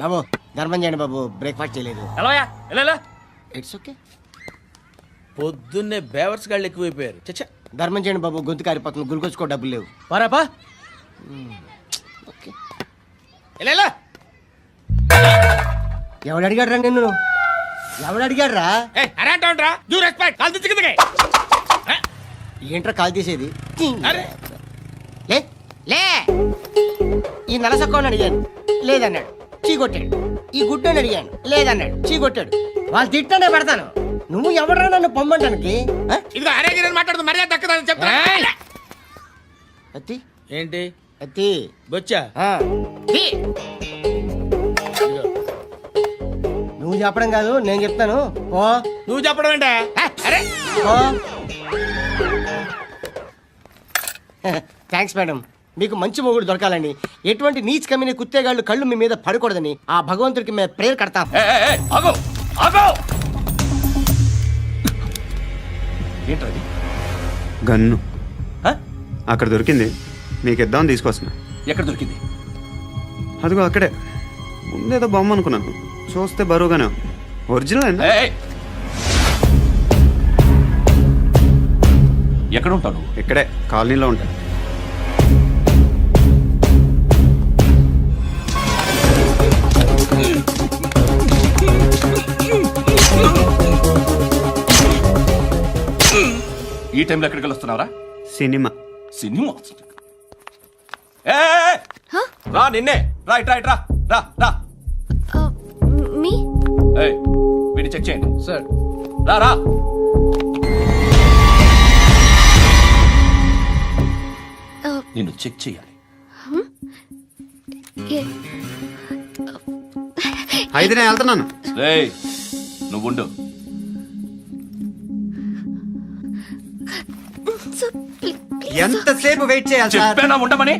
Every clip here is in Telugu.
బాబు ధర్మం చేయండి బాబు బ్రేక్ఫాస్ట్ చేయలేదు. ఎలా ఇట్స్ ఓకే పొద్దున్నే బేవర్స్ గాళ్ళు ఎక్కువైపోయారు. చచ్చా. ధర్మం చేయండి బాబు గొంతు కారిపోతుంది గురికొచ్చుకో డబ్బులు లేవు. పారాపా ఓకే ఎలా ఎవడు అడిగాడు రా నిన్ను? ఎవడు అడిగాడు రా ఏంట్రా కాల్ తీసేది? అరే. ఈ నలసక్కని అడిగాను. లేదన్నాడు. చీ కొట్టాడు ఈ గుడ్డని అడిగాను. లేదన్నాడు. చీ కొట్టాడు వాళ్ళు తిట్టానే పెడతాను. నువ్వు ఎవడరా నన్ను పొమ్మంటానికి? ఆ? ఇదిగో అరే గిరని మాట్లాడుతూ మర్యాద దక్కదని చెప్తా అత్తి? ఏంటి? అత్తి? బొచ్చా. నువ్వు చెప్పడం కాదు నేను చెప్తాను. ఓ నువ్వు చెప్పడం అరే. ఓ థ్యాంక్స్ మేడం. మీకు మంచి మొగుడు దొరకాలని ఎటువంటి నీచ్ కమ్మిన కుత్తేగాళ్ళు కళ్ళు మీ మీద పడకూడదని ఆ భగవంతుడికి మేము ప్రేయర్ కడతాం. ఆగో ఆగో! ఏంటది గన్ను. హ? అక్కడ దొరికింది. మీకు ఇద్దామని తీసుకొస్తున్నా. ఎక్కడ దొరికింది? అదిగో అక్కడే. ముందేదో బొమ్మ అనుకున్నాను. చూస్తే బరువుగానే. ఒరిజినల్! ఎక్కడ నువ్వు? ఇక్కడే కాలనీలో ఉంటాను ఈ టైంలో ఎక్కడికి వస్తున్నావురా సినిమా. సినిమా ఏయ్! రా నిన్నే. రా ఇట్ రా ఇట్ రా. రా రా. మీ? ఏయ్, వీడిని చెక్ చేయండి. సార్. రా రా. నిన్ను చెక్ చేయాలి. అయితే నేను వెళ్తున్నాను. రేయ్ నువ్వుండు. ఎంతసేపు వెయిట్ చేయాలి సార్? చెప్పేనా ఉండమని?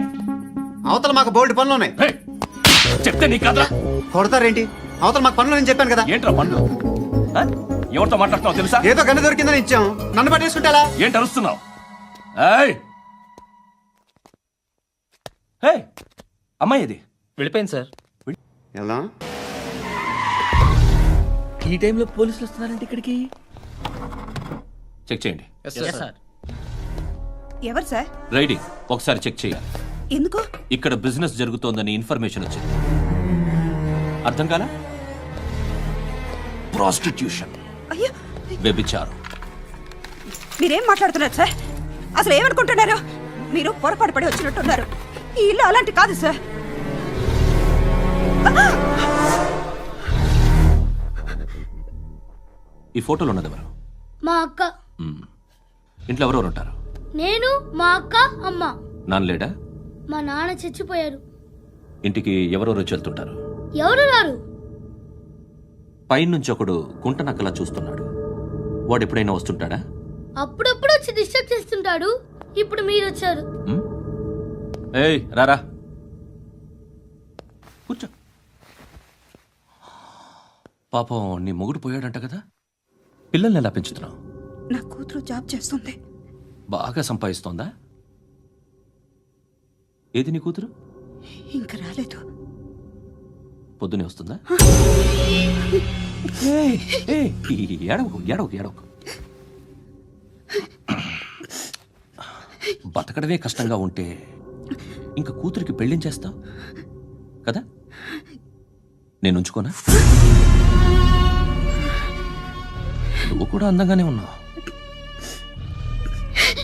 అవతల మాకు బోల్డ్ పనులు ఉన్నాయి చెప్తే నీ కదరా. కొడతారేంటి? అవతల మాకు పనులు నేను చెప్పాను కదా. ఏంట్రా పండ్లు ఆ? ఎవరితో మాట్లాడుతున్నావు తెలుసా? ఏదో గన్ను దొరికిందని ఇచ్చాం. నన్ను పట్టేసుకుంటా ఏంటి అరుస్తున్నావు? ఏయ్! ఏయ్ అమ్మాయి ఇది వెళ్ళిపోయింది సార్. వెళ్దాం ఈ టైంలో పోలీసులు వస్తున్నారంటే ఇక్కడికి? చెక్ చేయండి. సార్ ఎవరు సార్? రైడింగ్. ఒకసారి చెక్ చేయాలి. ఎందుకు? ఇక్కడ బిజినెస్ జరుగుతోందని ఇన్ఫర్మేషన్ వచ్చింది. అర్థం కాలా? ప్రాస్టిట్యూషన్. అయ్యో. వ్యభిచారం. మీరేం మాట్లాడుతున్నారు సార్? అసలు ఏమనుకుంటున్నారు? మీరు పొరపాటు పడి వచ్చినట్టున్నారు. ఈ ఇల్లు అలాంటి కాదు సార్. ఈ ఫోటోలో ఉన్నది ఎవరు? మా అక్క. ఇంట్లో ఎవరెవరు ఉంటారు? నేను మా అక్క అమ్మ. నాన్న లేడా మా నాన్న చచ్చిపోయారు. ఇంటికి ఎవరెవరు వచ్చి వెళ్తుంటారు? ఎవరు రారు? పైనుంచి ఒకడు గుంట నక్కలా చూస్తున్నాడు. వాడు ఎప్పుడైనా వస్తుంటాడా? అప్పుడప్పుడు వచ్చి డిస్టర్బ్ చేస్తుంటాడు. ఇప్పుడు మీరు వచ్చారు? ఏయ్ రారా. కూర్చో. పాపం నీ మొగుడు పోయాడంట కదా. పిల్లల్ని ఎలా పెంచుతున్నావు? నా కూతురు జాబ్ చేస్తుంది. బాగా సంపాదిస్తోందా? ఏది నీ కూతురు? ఇంకా రాలేదు. పొద్దునే వస్తుందా? ఏడవకు ఏడవకు ఏడవకు. బతకడమే కష్టంగా ఉంటే ఇంకా కూతురికి పెళ్ళించేస్తావు కదా? నేను ఉంచుకోనా? నువ్వు కూడా అందంగానే ఉన్నావు.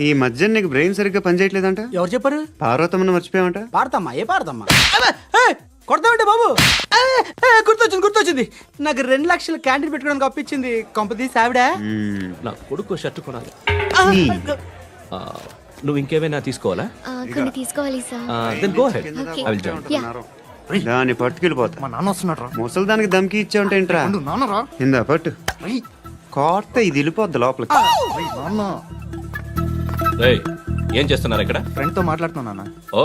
ఈ మధ్య నీకు బ్రెయిన్ సరిగ్గా పనిచేయట్లేదంట? ఎవరు చెప్పారు? పార్వతమ్మను మర్చిపోయామంట పాడతామ్మా ఏ పాడతామ్మా అబ్బే, ఏ, కొడతామంటే బాబు? ఏ, ఏ, గుర్తొచ్చింది గుర్తొచ్చింది. నాకు రెండు లక్షలు క్యాంటీన్ పెట్టుకోవడానికి అప్పించింది కొంపతీసి ఆవిడ. నా కొడుకు షర్ట్ కొనాలి. ఆ, నువ్వు ఇంకేమైనా తీసుకోవాలా? ఆ, కొన్ని తీసుకోవాలి sir. Then go ahead Okay. I will join yeah దాన్ని పట్టుకెళ్ళిపోతా. మా నాన్న వస్తున్నాడు రా. ముసలి దానికి దమ్కి ఇచ్చావంటే ఏంట్రా? నాన్న రా. ఇందా పట్టు. కోర్త ఇది వెళ్ళిపోద్ది లోపలికి. నాన్న. ఏయ్, ఏం చేస్తున్నారు ఇక్కడ? ఫ్రెండ్తో మాట్లాడుతున్నా నాన్న. ఓ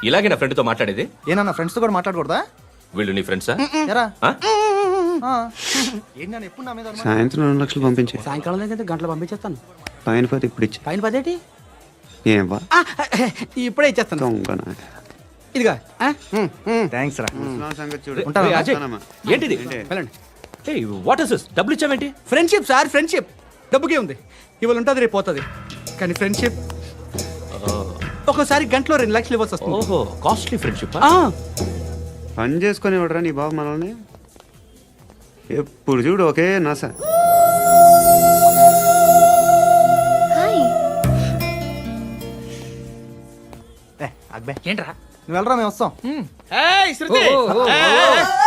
ఇలాగే నా ఫ్రెండ్తో మాట్లాడేది? ఏనన్నా ఫ్రెండ్స్తో కూడా మాట్లాడకూడదా? వీళ్ళు నీ ఫ్రెండ్సా ఎరా. ఆ? ఆ. ఏంటి నాన్న ఎప్పుడు నా మీద అనుమానం? సాయంత్రం రెండు లక్షలు పంపించే. సాయంకాలం గంటలు పంపించేస్తాను. పైన పోతే ఇప్పుడు ఇచ్చే. పైన పదేటి ఏం వా ఆ, ఇప్పుడే ఇచ్చేస్తాను. ఇదిగా థ్యాంక్స్ రా. ఏంటిది? ఏంటి? వాట్ ఇస్ దిస్ డబ్బులు ఇచ్చావేంటి ఫ్రెండ్షిప్ సార్ ఫ్రెండ్షిప్ డబ్బుకే ఉంది. ఇవాళ ఉంటుంది రేపు పోతుంది. కానీ ఫ్రెండ్షిప్ ఒక్కోసారి గంటలో రెండు లక్షలు ఇవ్వాల్సి వస్తుంది. ఓహో కాస్ట్లీ ఫ్రెండ్షిప్ ఆ, పని చేసుకొని ఇవ్వడరా నీ బాబు మనల్ని? ఎప్పుడు చూడు ఒకే నాస. హాయ్. ఏ, అక్బే. ఏంట్రా? నువ్వు వెళ్ళరా మేము వస్తాం. ఏయ్, శృతి! ఏయ్, ఏయ్, ఏయ్,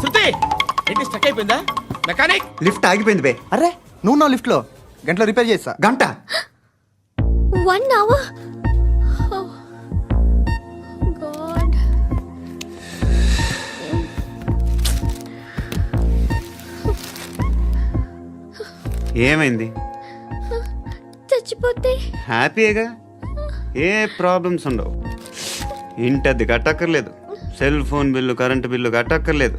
శృతి ఏంటి స్టక్ అయిపోయిందా? మెకానిక్? లిఫ్ట్ ఆగిపోయింది బే. అరే నువ్వు నా లిఫ్ట్లో. గంటలో రిపేర్ చేస్తా. గంట. వన్ అవర్ గాడ్ ఏమైంది? చచ్చిపోతే? హ్యాపీగా ఏ ప్రాబ్లమ్స్ ఉండవు. ఇంటద్ది కట్టక్కర్లేదు. Cell phone bill current bill కట్టక్కర్లేదు.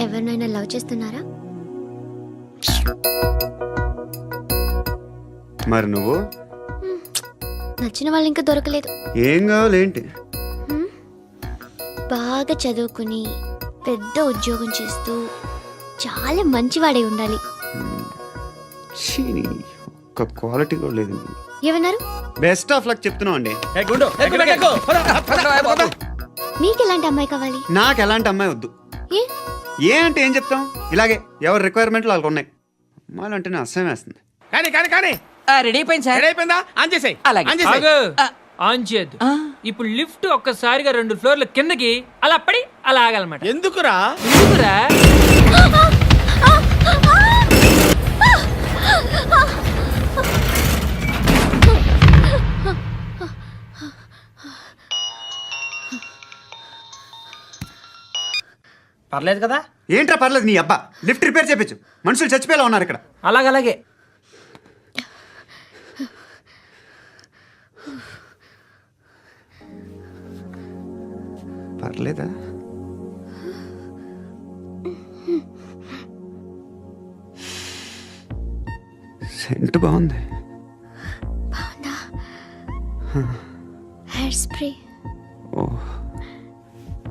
ఎవరినైనా లవ్ చేస్తున్నారా? మరి నువ్వు? నచ్చిన వాళ్ళు ఇంకా దొరకలేదు. ఏం కావాలి ఏంటి బాగా చదువుకుని పెద్ద ఉద్యోగం చేస్తూ చాలా మంచివాడై ఉండాలి. ఒక్క క్వాలిటీ కూడా లేదు ఏమన్నారు? బెస్ట్ ఆఫ్ లక్ అండి. పద. మీకు ఎలాంటి అమ్మాయి కావాలి నాకు ఎలాంటి అమ్మాయి వద్దు. ఏ? ఏ అంటే ఏం చెప్తాం? ఇలాగే ఎవరి రిక్వైర్మెంట్లు వాళ్ళకు ఉన్నాయి. అమ్మాయిలు అంటేనే అసహ్యం వేస్తుంది. కానీ కానీ కానీ. రెడీ అయిపోయింది సార్. రెడీ అయిపోయిందా? ఆన్ చేసేయ్. అలాగే. ఆన్ చేసేయ్. ఆగు. ఆన్ చేయద్దు. ఇప్పుడు లిఫ్ట్ ఒక్కసారిగా రెండు ఫ్లోర్ల కిందకి అలా పడి అలా ఆగాలన్నమాట. ఎందుకురా? ఎందుకురా? పర్లేదు కదా? ఏంట్రా పర్లేదు నీ అబ్బా. లిఫ్ట్ రిపేర్ చేపించు. మనుషులు చచ్చిపోయేలా ఉన్నారు ఇక్కడ. అలాగలాగే పర్లేదా? సెంట్ బాగుంది. హెయిర్ స్ప్రే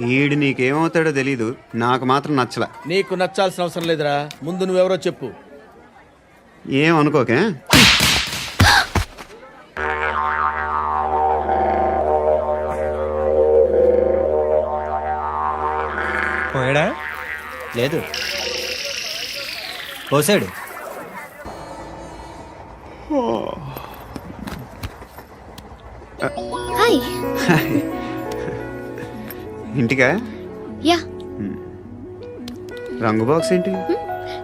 ఈడు నీకేమవుతాడో తెలీదు. నాకు మాత్రం నచ్చలా. నీకు నచ్చాల్సిన అవసరం లేదురా. ముందు నువ్వెవరో చెప్పు. ఏం అనుకోకే? పోయాడా? లేదు. పోసాడు. ఇంటికా? యా. రంగు బాక్స్ ఏంటి?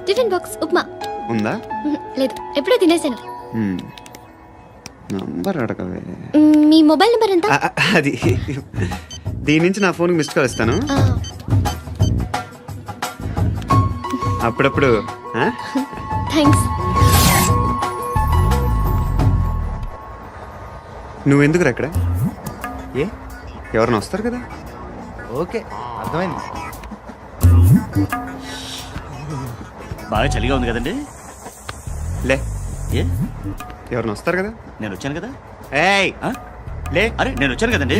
Tiffin box upma. ఉందా? లేదు ఎప్పుడో తినేసాను. నంబర్ అడగవే. మీ మొబైల్ నెంబర్ ఎంత? అది. దీని నుంచి నా ఫోన్కి మిస్డ్ కాల్ ఇస్తాను. అప్పుడప్పుడు? థ్యాంక్స్ నువ్వెందుకు అక్కడ ఏ? ఎవరైనా వస్తారు కదా? ఓకే అర్థమైంది. బాగా చలిగా ఉంది కదండి? లే. ఏ? ఎవరైనా వస్తారు కదా? నేను వచ్చాను కదా? ఏయ్! ఆ? లే. అరే నేను వచ్చాను కదండి.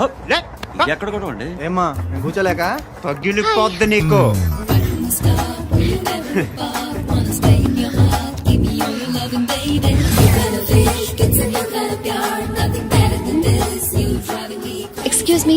ఆ, లే. ఎక్కడ కూడా అండి ఏమ్మా కూర్చోలేక? పగిలిపోద్ది నీకు. Excuse me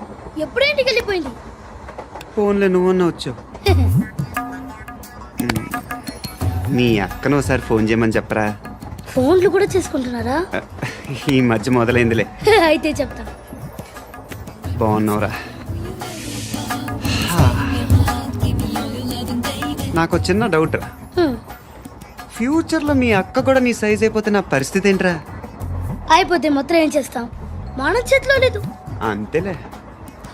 ఎప్పుడు ఇంటికి వెళ్ళిపోయింది? ఫోన్లో నువ్వన్నా వచ్చావు. మ్. అక్కను ఒకసారి ఫోన్ చేయమని చెప్పరా? ఫోన్లు కూడా చేసుకుంటున్నారా? ఈ మధ్య మొదలైందిలే. అయితే చెప్తా. బాగున్నావురా. నాకు చిన్న డౌట్ రా. ఫ్యూచర్లో మీ అక్క కూడా నీ సైజ్ అయిపోతే నా పరిస్థితి ఏంట్రా? అయిపోతే మొత్తం ఏం చేస్తాం? మన చేతిలో లేదు. అంతేలే.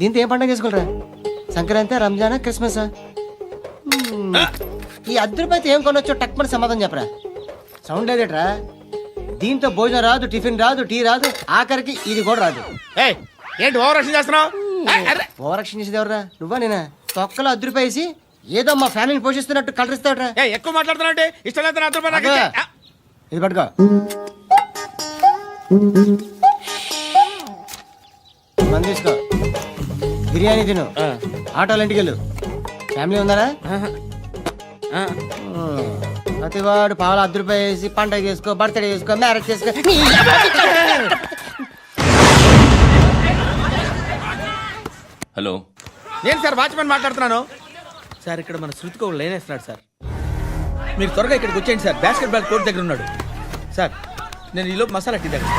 దీంతో ఏం పండగ చేసుకోలరా సంక్రాంతి రంజానా క్రిస్మస్? ఈ అద్దె రూపాయలతో ఏం కొనొచ్చో టక్మని సమాధానం చెప్పరా. సౌండ్ లేదేట్రా? దీంతో భోజనం రాదు టిఫిన్ రాదు టీ రాదు ఆఖరికి ఇది కూడా రాదు. ఏంటి ఓవర్ రక్షణ చేస్తున్నావు. ఓవరాక్షన్ చేసేది ఎవరా నువ్వా నేనా? తొక్కలో అద్దె రూపాయి వేసి ఏదో మా ఫ్యామిలీని పోషిస్తున్నట్టు కలరిస్తాడ్రా. ఎక్కువ మాట్లాడుతున్నావు అంటే ఇష్టం లేదు ఇది పట్టుకో. మంది తీసుకో బిర్యానీ తిను. ఆ, ఆటోలు ఇంటికి వెళ్ళు ఫ్యామిలీ ఉన్నారా ఆ. ప్రతివాడు పావులు అర్ధ రూపాయి వేసి పండగ చేసుకో బర్త్డే చేసుకో మ్యారేజ్ చేసుకో. హలో. నేను సార్ వాచ్మెన్ మాట్లాడుతున్నాను? సార్ ఇక్కడ మన శృతికి ఒక లైన్ వేస్తున్నాడు సార్. మీరు త్వరగా ఇక్కడికి వచ్చేయండి సార్. బాస్కెట్ బాల్ కోర్ట్ దగ్గర ఉన్నాడు. సార్ నేను ఈలోపు మసాలా టీ దగ్గర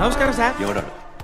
నమస్కారం సార్. ఎవడాడు?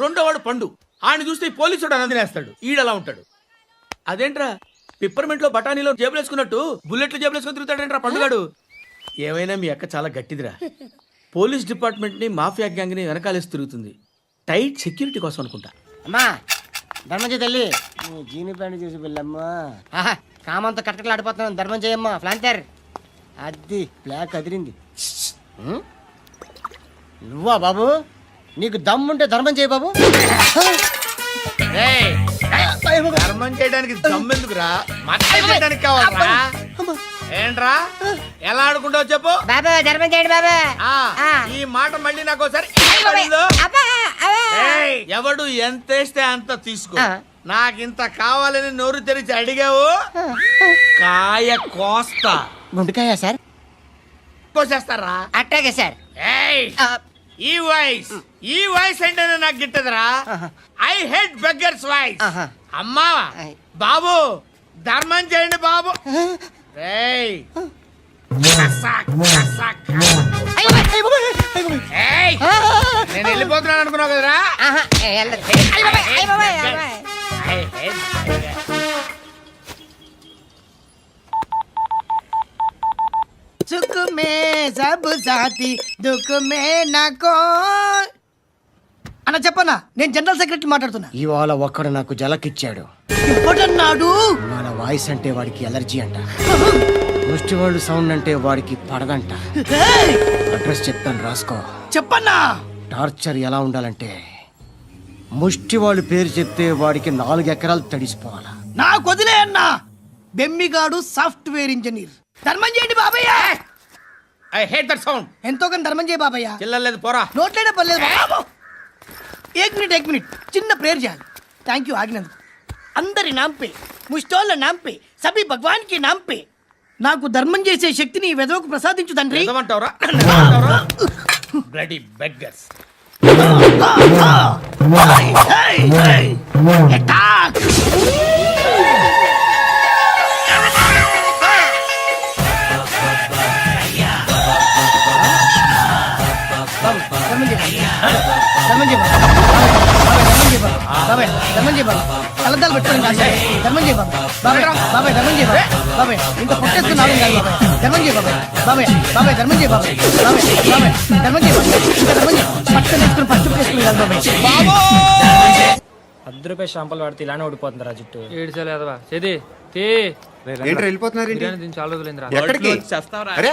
రెండో వాడు పండు. ఆయన చూస్తే ఈ పోలీసుడు అన్నం తినేస్తాడు ఈడలా ఉంటాడు. అదేంట్రా? పిప్పర్మెంట్లో బఠానీలో జేబులు వేసుకున్నట్టు బుల్లెట్లు జేబులు వేసుకుని తిరుగుతాడేంట్రా పండుగాడు? ఏమైనా మీ అక్క చాలా గట్టిదిరా. పోలీస్ డిపార్ట్మెంట్ని మాఫియా గ్యాంగ్ని వెనకాలేసి తిరుగుతుంది. టైట్ సెక్యూరిటీ కోసం అనుకుంటా. అమ్మా ధర్మం చేయి తల్లి. నీ జీని ప్యాంట్ చూసి వెళ్ళమ్మా ఆహా కామంతో కట్టకలాడిపోతున్నాను ధర్మం చేయమ్మా ఫ్లాంతర్ అది బ్లాక్ అదిరింది? నువ్వా బాబు? నీకు దమ్ముంటే ధర్మం చేయి బాబు. ఏయ్, ధర్మం చేయడానికి దమ్మెందుకురా చేయడానికి కావాలరా? ఏంట్రా? ఎలా ఆడుకుంటావు చెప్పు. బాబా ధర్మం చేయండి బాబా. ఆ, ఈ మాట మళ్ళీ నాకు ఒకసారి ఎవడు ఎంత వేస్తే అంత తీసుకో. నాకింత కావాలని నోరు తెరిచి అడిగావు? కాయ కోస్తా. గుండెకాయ సార్. కోసేస్తారా? అట్టాగే సార్. ఏయ్. ఈ వాయిస్ ఈ వాయిస్ అంటేనే నాకు గిట్టదురా? I hate beggars voice. అమ్మా బాబు ధర్మం చేయండి బాబు. నేను వెళ్ళిపోతున్నాను అనుకున్నావు కదరా? సుఖ మే సబ్ సాతి దుఃఖ మే నాకో అన్న చెప్పన్నా నేను జనరల్ సెక్రటరీ మాట్లాడుతున్నా. ఇవాళ ఒక్కడు నాకు జలకిచ్చాడు. ఎవడన్నాడు మన వాయిస్ అంటే వాడికి ఎలర్జీ అంట. ముష్టి వాళ్ళు సౌండ్ అంటే వాడికి పడదంట! అడ్రస్ చెప్తాను రాసుకో. చెప్పన్నా? టార్చర్ ఎలా ఉండాలంటే ముష్టి వాళ్ళు పేరు చెప్తే వాడికి నాలుగు ఎకరాలు తడిసిపోవాలా. నాకు వదిలే అన్నా. బెమ్మిగాడు సాఫ్ట్వేర్ ఇంజనీర్. ధర్మం చేయండి బాబయ్య. I hate that sound. ఎంతో కొంత ధర్మం చేయి బాబయ్య. చిల్లలేదు పోరా. నోట్లైనా పర్లేదు బాబు. ఏక్ మినిట్ ఏక్ మినిట్. చిన్న ప్రేయర్ చేయాలి. థ్యాంక్ యూ ఆగినందుకు. అందరి నాంపే ముష్టోళ్ళ నాంపే సభి భగవాన్కి నాంపే. నాకు ధర్మం చేసే శక్తిని ఈ వెదవకు ప్రసాదించు తండ్రి. నిజమంటావురా bloody beggars Hey, hey! Attack! ధర్మం బాబు. ధర్మం బాబు. బాబాయ్, ధర్మం చేయి బాబు. కళ్ళద్దాలు పెట్టుకోండి కాదు. ధర్మం బాబు. బాబాయ్, బాబాయ్, ధర్మం చేయి బాబాయ్. ఇంత పొట్టేసుకున్నావు కాదు బాబాయ్. ధర్మం చేయి బాబాయ్. బాబాయ్, బాబాయ్, ధర్మం చేయి బాబాయ్. బాబాయ్, బాబాయ్, ధర్మం చేయి బాబాయ్. ఇంకా ధర్మం చేయి. పట్టుకొని వేసుకుని ఫస్ట్ వేసుకుని కాదు బాబాయ్. పది రూపాయలు షాంపూలు వాడితే ఇలానే ఓడిపోతుంది రా జుట్టు ఏడ్చలేదవా చేది తీ వెళ్ళిపోతున్నారు చాలా రోజులైందిరా ఎక్కడికి అరే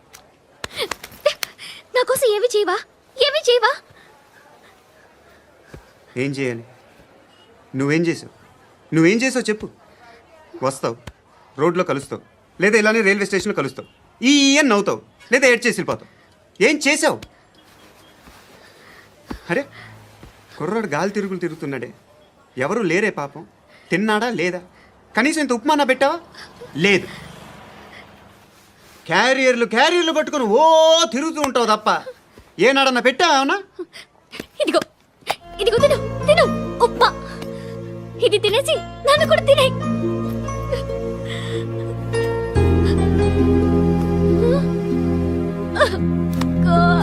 ఏమి చేయవా? ఏమి చేయవా? ఏం చేయాలి? నువ్వేం చేసావు? నువ్వేం చేసావు చెప్పు. వస్తావు రోడ్లో కలుస్తావు లేదా ఇలానే రైల్వే స్టేషన్లో కలుస్తావు. ఈ ఈ అని నవ్వుతావు లేదా ఏడ్ చేసి వెళ్ళిపోతావు. ఏం చేసావు? అరే కుర్రాడు గాలి తిరుగులు తిరుగుతున్నాడే. ఎవరు లేరే పాపం. తిన్నాడా లేదా? కనీసం ఇంత ఉప్మానా పెట్టావా? లేదు. క్యారియర్లు క్యారియర్లు పట్టుకొని ఓ తిరుగుతూ ఉంటావు తప్ప. ఏనాడన్నా పెట్టావా ఇదిగో ఇదిగో తిను తిను ఉప్మా ఇది తినేసి నన్ను కూడా తినే. God.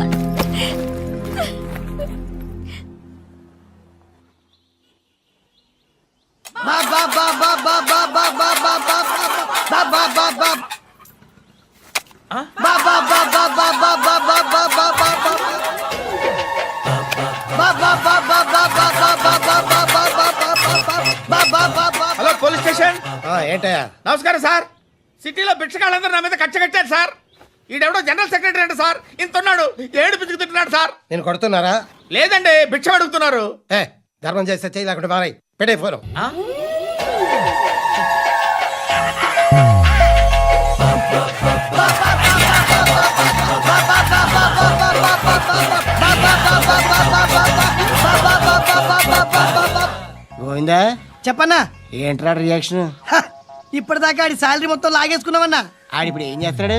ఏంటయ్యా నమస్కారం సార్. సిటీలో భిక్షగాళ్ళందరూ నా మీద కచ్చ కట్టారు సార్. ఈడెవడో జనరల్ సెక్రటరీ అంట సార్. ఇంత ఉన్నాడు ఏడు పిచ్చుకు తింటున్నాడు సార్. నేను కొడుతున్నారా? లేదండి భిక్ష అడుగుతున్నారు. ఏ ధర్మం చేస్తే చేయి లేకుండా మారాయి. పెట్టే ఫోన్. గోవిందా చెప్పన్నా. ఏంట్రా రియాక్షన్ హ, ఇప్పటిదాకా ఆడి శాలరీ మొత్తం లాగేసుకున్నావన్నా ఆడిప్పుడు ఏం చేస్తాడు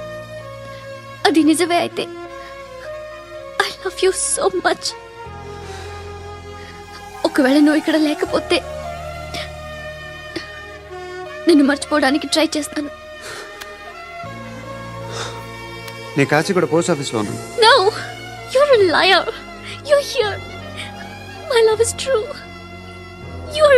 అది నిజమే అయితే I love you so much ఒకవేళ నువ్వు ఇక్కడ లేకపోతే నిన్ను మర్చిపోవడానికి ట్రై చేస్తాను నేను కాచిగూడ పోస్ట్ ఆఫీస్లో ఉన్నాను No, you're a liar. You're here. My love is true. You're